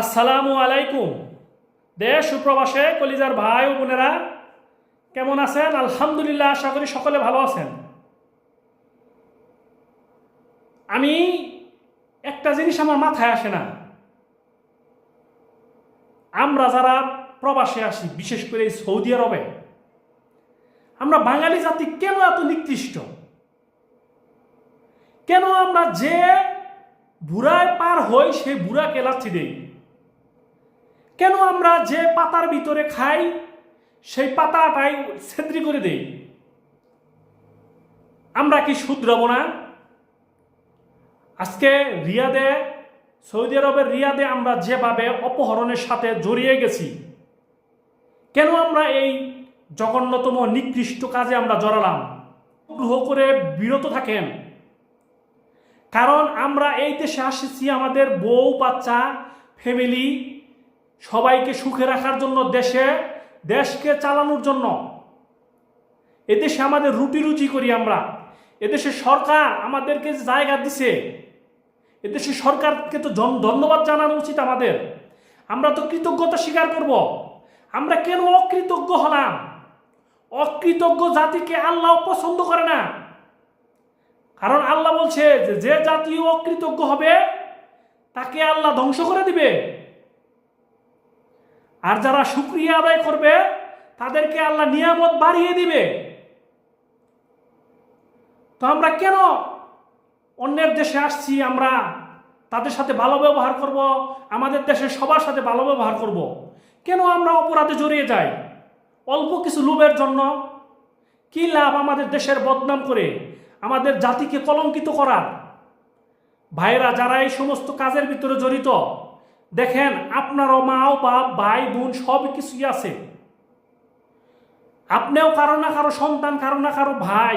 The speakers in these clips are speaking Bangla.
আসসালামু আলাইকুম। দেশ সুপ্রবাসে কলিজার ভাই ও বোনেরা, কেমন আছেন? আলহামদুলিল্লাহ, আশা করি সকলে ভালো আছেন। আমি একটা জিনিস আমার মাথায় আসে না। আমরা যারা প্রবাসে আসি, বিশেষ করে এই সৌদি আরবে, আমরা বাঙালি জাতি কেন এত নিকৃষ্ট? কেন আমরা যে বুড়ায় পার হই সেই বুড়াকে লাচ্ছি দেই? কেন আমরা যে পাতার ভিতরে খাই, সেই পাতাটাই ছেদ্রি করে দেই? আমরা কি শুধরাবো না আজকে রিয়াদে, সৌদি আরবের রিয়াদে আমরা যেভাবে অপহরণের সাথে জড়িয়ে গেছি, কেন আমরা এই জঘন্যতম নিকৃষ্ট কাজে আমরা জড়ালাম? গ্রহ করে বিরত থাকেন। কারণ আমরা এই দেশে আসছি আমাদের বউ, বাচ্চা, ফ্যামিলি সবাইকে সুখে রাখার জন্য দেশে, দেশকে চালানোর জন্য। এদেশে আমাদের রুটি রুজি করি আমরা। এদেশে সরকার আমাদেরকে জায়গা দিছে, এদেশে সরকারকে তো ধন্যবাদ জানানো উচিত আমাদের। আমরা তো কৃতজ্ঞতা স্বীকার করব। আমরা কেন অকৃতজ্ঞ হলাম? অকৃতজ্ঞ জাতিকে আল্লাহ পছন্দ করে না। কারণ আল্লাহ বলছে যে জাতি অকৃতজ্ঞ হবে, তাকে আল্লাহ ধ্বংস করে দিবে। আর যারা শুক্রিয়া আদায় করবে, তাদেরকে আল্লাহ নিয়ামত বাড়িয়ে দিবে। তো আমরা কেন অন্যের দেশে আসছি, আমরা তাদের সাথে ভালো ব্যবহার করব, আমাদের দেশের সবার সাথে ভালো ব্যবহার করব? কেন আমরা অপরাধে জড়িয়ে যাই? অল্প কিছু লোভের জন্য। কি লাভ আমাদের দেশের বদনাম করে, আমাদের জাতিকে কলঙ্কিত করার? ভাইরা যারা এই সমস্ত কাজের ভিতরে জড়িত দেখেন, আপনারও মাও বাপ, ভাই, বোন, সব কিছুই আছে। আপনিও কারও না কারও সন্তান, কারও না কারও ভাই।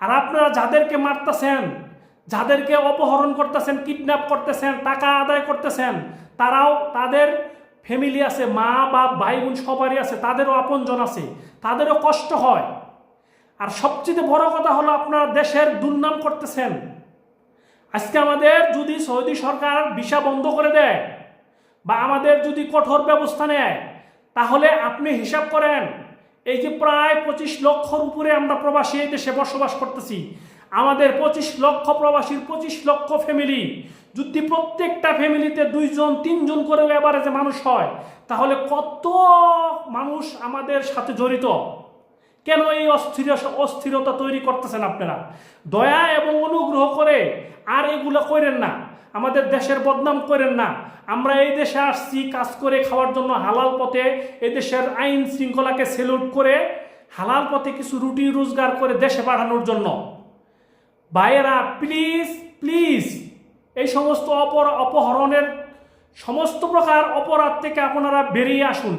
আর আপনারা যাদেরকে মারতেছেন, যাদেরকে অপহরণ করতেছেন, কিডন্যাপ করতেছেন, টাকা আদায় করতেছেন, তারাও তাদের ফ্যামিলি আছে, মা, বাপ, ভাই, বোন সবারই আছে, তাদেরও আপনজন আছে, তাদেরও কষ্ট হয়। আর সবচেয়ে বড় কথা হলো, আপনারা দেশের দুর্নাম করতেছেন। আজকে আমাদের যদি সৌদি সরকার ভিসা বন্ধ করে দেয় বা আমাদের যদি কঠোর ব্যবস্থা নেয়, তাহলে আপনি হিসাব করেন, এই যে প্রায় পঁচিশ লক্ষর উপরে আমরা প্রবাসী এই দেশে বসবাস করতেছি, আমাদের পঁচিশ লক্ষ প্রবাসীর পঁচিশ লক্ষ ফ্যামিলি যদি প্রত্যেকটা ফ্যামিলিতে দুইজন, তিনজন করেও যে মানুষ হয়, তাহলে কত মানুষ আমাদের সাথে জড়িত? কেন এই অস্থির অস্থিরতা তৈরি করতেছেন আপনারা? দয়া এবং অনুগ্রহ করে আর এগুলো করেন না। আমাদের দেশের বদনাম করেন না। আমরা এই দেশে আসছি কাজ করে খাওয়ার জন্য হালাল পথে, এই দেশের আইন শৃঙ্খলাকে সেলুট করে, হালাল পথে কিছু রুটি রোজগার করে দেশে পাঠানোর জন্য। ভাইয়েরা প্লিজ প্লিজ এই সমস্ত অপর অপহরণের সমস্ত প্রকার অপরাধ থেকে আপনারা বেরিয়ে আসুন।